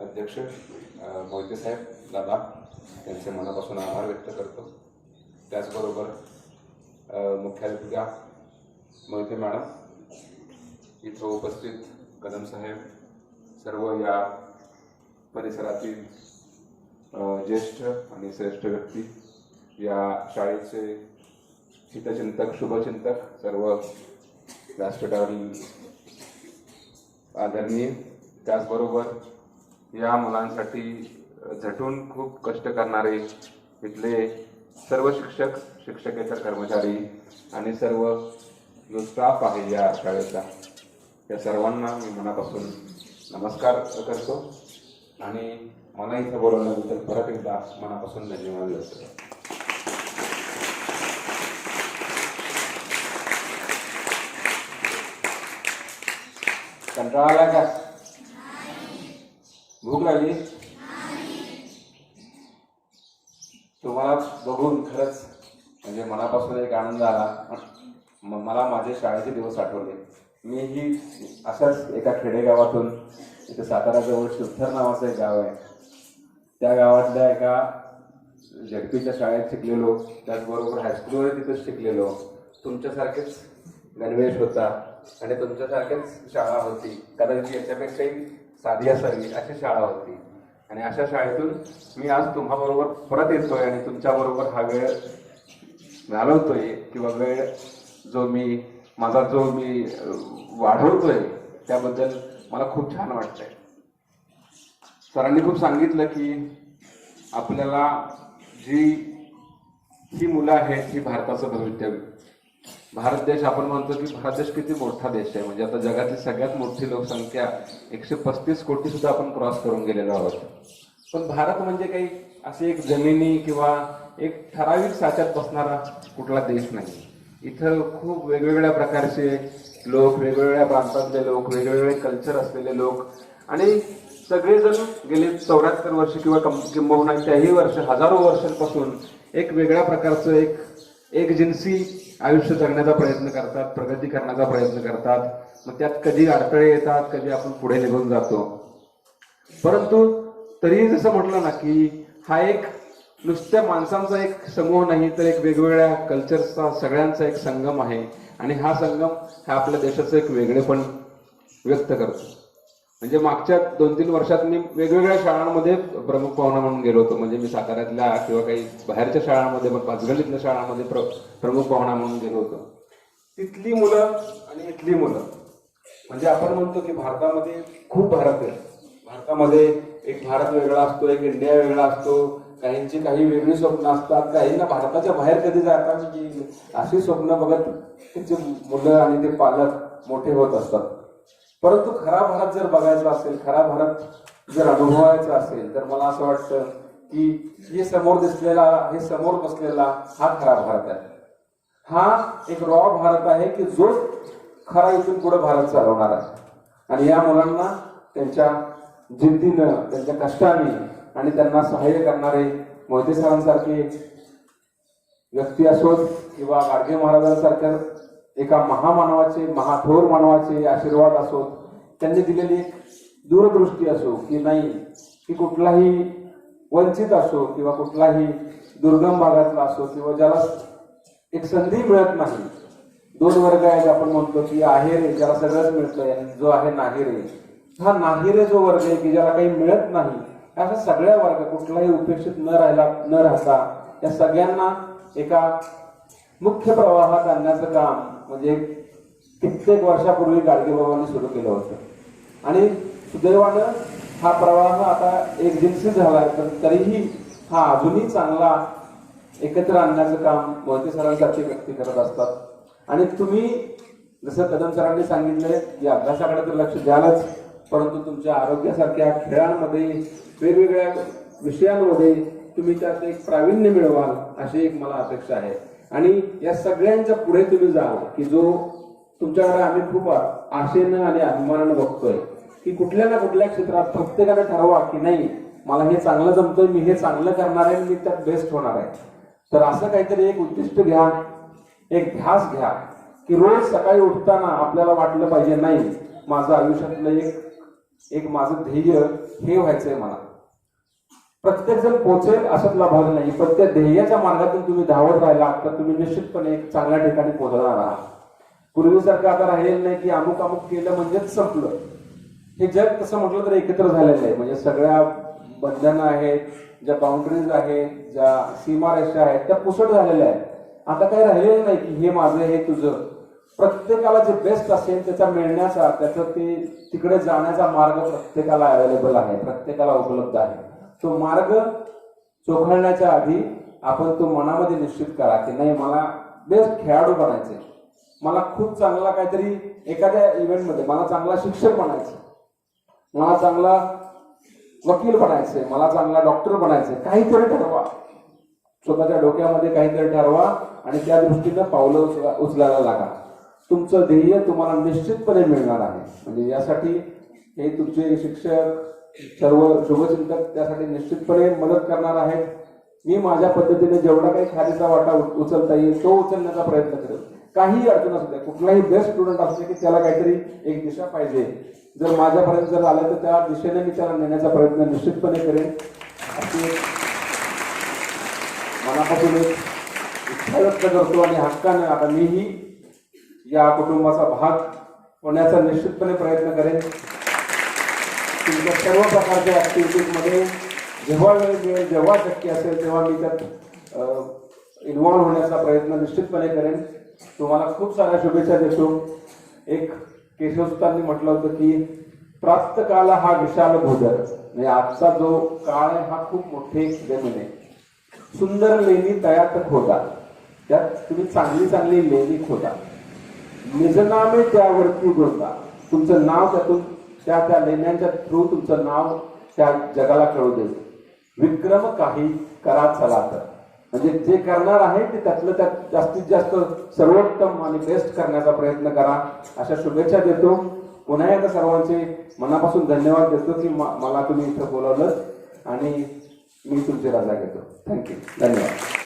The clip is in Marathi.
अध्यक्ष मोहिते साहेब दादा यांचे मनापासून आभार व्यक्त करतो. त्याचबरोबर अ, मुख्याध्यापिका मोहिते मॅडम इथं उपस्थित कदम साहेब सर्व या परिसरातील ज्येष्ठ आणि श्रेष्ठ व्यक्ती या शाळेचे हितचिंतक शुभचिंतक सर्व व्यासपीठावरील आदरणीय त्याचबरोबर या मुलांसाठी झटून खूप कष्ट करणारे इथले सर्व शिक्षक शिक्षकेतर कर्मचारी आणि सर्व जो स्टाफ आहे या शाळेचा या सर्वांना मी मनापासून नमस्कार करतो आणि मला इथं बोलवल्याबद्दल परत एकदा मनापासून धन्यवाद व्यक्त कंटाळा आला का? भूक लागली? तुम्हाला बघून खरंच म्हणजे मनापासून एक आनंद आला. मला माझे शाळेचे दिवस आठवले. मीही अशाच एका खेडेगावातून इथे साताराजवळ शिवथर नावाचं एक गाव आहे. त्या गावातल्या एका झडपीच्या शाळेत शिकलेलो. त्याचबरोबर हायस्कूलवर तिथेच शिकलेलो. तुमच्यासारखेच गणवेश होता आणि तुमच्यासारखेच शाळा होती. कदाचित याच्यापेक्षाही साधी असावी अशी शाळा होती. आणि अशा शाळेतून मी आज तुम्हाबरोबर परत येतोय आणि तुमच्याबरोबर हा वेळ घालवतोय किंवा वेळ जो मी माझा जो मी वाढवतोय त्याबद्दल मला खूप छान वाटतंय. सरांनी खूप सांगितलं की आपल्याला जी ही मुलं आहेत ही भारताचं भवितव्य. भारत देश आपण म्हणतो की भारत देश किती मोठा देश आहे. म्हणजे आता जगातली सगळ्यात मोठी लोकसंख्या एकशे पस्तीस कोटी सुद्धा आपण क्रॉस करून गेलेलो आहोत. पण भारत म्हणजे काही अशी एक जमिनी किंवा एक ठराविक साच्यात बसणारा कुठला देश नाही. इथं खूप वेगवेगळ्या प्रकारचे लोक वेगवेगळ्या प्रांतातले लोक वेगवेगळे कल्चर असलेले लोक. आणि सगळेजण गेले चौऱ्याहत्तर वर्ष किंवा कम- किंबहुना त्याही वर्ष हजारो वर्षांपासून एक वेगळ्या प्रकारचं एक एक जिन्सी आयुष्य जगण्याचा प्रयत्न करतात प्रगती करण्याचा प्रयत्न करतात. मग त्यात कधी अडथळे येतात कधी आपण पुढे निघून जातो. परंतु तरीही जसं म्हटलं ना की हा एक नुसत्या माणसांचा एक समूह नाही तर एक वेगवेगळ्या कल्चरचा सगळ्यांचा एक संगम आहे. आणि हा संगम हा आपल्या देशाचं एक वेगळेपण व्यक्त करतो. म्हणजे मागच्या दोन तीन वर्षात मी वेगवेगळ्या शाळांमध्ये प्रमुख पाहुणा म्हणून गेलो होतो. म्हणजे मी साताऱ्यातल्या किंवा काही बाहेरच्या शाळांमध्ये पण पाचगणीतल्या शाळांमध्ये प्र प्रमुख पाहुणा म्हणून गेलो होतो. तिथली मुलं आणि इथली मुलं. म्हणजे आपण म्हणतो की भारतामध्ये खूप भारत आहे. भारतामध्ये एक भारत वेगळा असतो एक इंडिया वेगळा असतो. काहींची काही वेगळी स्वप्न असतात काहींना भारताच्या बाहेर कधी जातात की अशी स्वप्न बघत त्यांचे मुलं आणि ते पालक मोठे होत असतात. परंतु खरा भारत जर बघायचा असेल खरा भारत जर अनुभवायचा असेल तर मला असं वाटतं की हे समोर दिसलेला हे समोर बसलेला हा खरा भारत आहे. हा एक रॉ भारत आहे की जो खरा इथून पुढे भारत चालवणार आहे. आणि या मुलांना त्यांच्या जिद्दीनं त्यांच्या कष्टाने आणि त्यांना सहाय्य करणारे मोहिते सरांसारखे व्यक्ती असोत किंवा गाडगे महाराजांसारख्या एका महामानवाचे महाथोर मानवाचे आशीर्वाद असोत त्यांनी दिलेली एक दूरदृष्टी असो की नाही की कुठलाही वंचित असो किंवा कुठलाही दुर्गम भागातला असो किंवा ज्याला एक संधी मिळत नाही. दोन वर्ग आहेत आपण म्हणतो की आहे रे ज्याला सगळंच मिळतंय जो आहे नाही रे. हा नाही रे जो वर्ग आहे की ज्याला काही मिळत नाही अशा सगळ्या वर्ग कुठलाही उपेक्षित न राहिला न राहता या सगळ्यांना एका मुख्य प्रवाहात आणण्याचं काम म्हणजे कित्येक वर्षापूर्वी गाडगेबाबांनी सुरू केलं होतं. आणि सुदैवानं हा प्रवाह आता एक जिन्सी झाला तर तरीही हा अजूनही चांगला एकत्र आणण्याचं काम मोहिते सरांसारखे व्यक्ती करत असतात. आणि तुम्ही जसं कदम सरांनी सांगितलंय की अभ्यासाकडे तर लक्ष द्यालच परंतु तुमच्या आरोग्यासारख्या खेळांमध्ये वेगवेगळ्या विषयांमध्ये तुम्ही त्यात एक प्रावीण्य मिळवाल अशी एक मला अपेक्षा आहे. आणि या सगळ्यांच्या पुढे तुम्ही जा की जो तुमच्याकडे आम्ही खूप आशेनं आणि अभिमानानं बघतोय की कुठल्या ना कुठल्या क्षेत्रात प्रत्येकाने ठरवा की नाही मला हे चांगलं जमतंय मी हे चांगलं करणार आहे मी त्यात बेस्ट होणार आहे. तर असं काहीतरी एक उद्दिष्ट घ्या एक ध्यास घ्या की रोज सकाळी उठताना आपल्याला वाटलं पाहिजे नाही माझं आयुष्यातलं एक एक माझं ध्येय हे व्हायचंय मला. प्रत्येक जण पोचेल असातला भाग नाही. पण त्या ध्येयाच्या मार्गातून तुम्ही धावत राहिला तर तुम्ही निश्चितपणे एक चांगल्या ठिकाणी पोहोचणार आहात. पूर्वीसारखं आता राहिलेलं नाही की अमुक अमुक केलं म्हणजेच संपलं. हे जग तसं म्हटलं तर एकत्र झालेलं आहे. म्हणजे सगळ्या बंधनं आहेत ज्या बाउंड्रीज आहेत ज्या सीमारेषा आहेत त्या पुसट झालेल्या आहेत. आता काही राहिलेलं नाही की हे माझं हे तुझं. प्रत्येकाला जे बेस्ट असेल त्याचा मिळण्याचा त्याचं ते तिकडे जाण्याचा मार्ग प्रत्येकाला अवेलेबल आहे प्रत्येकाला उपलब्ध आहे. तो मार्ग चोखळण्याच्या आधी आपण तो मनामध्ये निश्चित करा की नाही मला बेस्ट खेळाडू बनायचे मला खूप चांगला काहीतरी एखाद्या इव्हेंटमध्ये मला चांगला शिक्षक बनायचं मला चांगला वकील बनायचंय. मला चांगला डॉक्टर बनायचंय. काहीतरी ठरवा. स्वतःच्या डोक्यामध्ये काहीतरी ठरवा आणि त्या दृष्टीनं पावलं उचला- उचलायला लागा. तुमचं ध्येय तुम्हाला निश्चितपणे मिळणार आहे. म्हणजे यासाठी हे तुमचे शिक्षक सर्व शुभचिंतक त्यासाठी निश्चितपणे मदत करणार आहेत. मी माझ्या पद्धतीने जेवढा काही खालीचा वाटा उचलता येईल तो उचलण्याचा प्रयत्न करेल. काही अडचण असू द्या कुठलाही बेस्ट स्टुडंट असू की त्याला काहीतरी एक दिशा पाहिजे. जर माझ्यापर्यंत जर आलं तर त्या दिशेने मी त्याला नेण्याचा प्रयत्न निश्चितपणे करेन. अशी मनापासून एक इच्छा व्यक्त करतो आणि हक्काने आता मीही या कुटुंबाचा भाग होण्याचा निश्चितपणे प्रयत्न करेन. तुमच्या सर्व प्रकारच्या ॲक्टिव्हिटीजमध्ये जेव्हा वेळ मिळेल जेव्हा शक्य असेल तेव्हा मी त्यात इन्व्हॉल्व्ह होण्याचा प्रयत्न निश्चितपणे करेन. तुम्हाला खूप साऱ्या शुभेच्छा देतो. एक केशवसुतांनी म्हटलं होतं की प्राप्त काल हा विशाल भोजर म्हणजे आजचा जो काळ आहे हा खूप मोठे जमीन आहे. सुंदर लेणी तयात खोदा त्यात तुम्ही चांगली चांगली लेणी खोदा. निजनामे त्यावरती गोंदा. तुमचं नाव त्यातून त्या त्या लेण्यांच्या थ्रू तुमचं नाव त्या जगाला कळू दे विक्रम काही करा चला तर. म्हणजे जे करणार आहे ते त्यातलं त्यात जास्तीत जास्त सर्वोत्तम आणि बेस्ट करण्याचा प्रयत्न करा. अशा शुभेच्छा देतो. पुन्हा एकदा सर्वांचे मनापासून धन्यवाद देतो की मला तुम्ही इथं बोलावलं आणि मी तुमची रजा घेतो. थँक्यू धन्यवाद.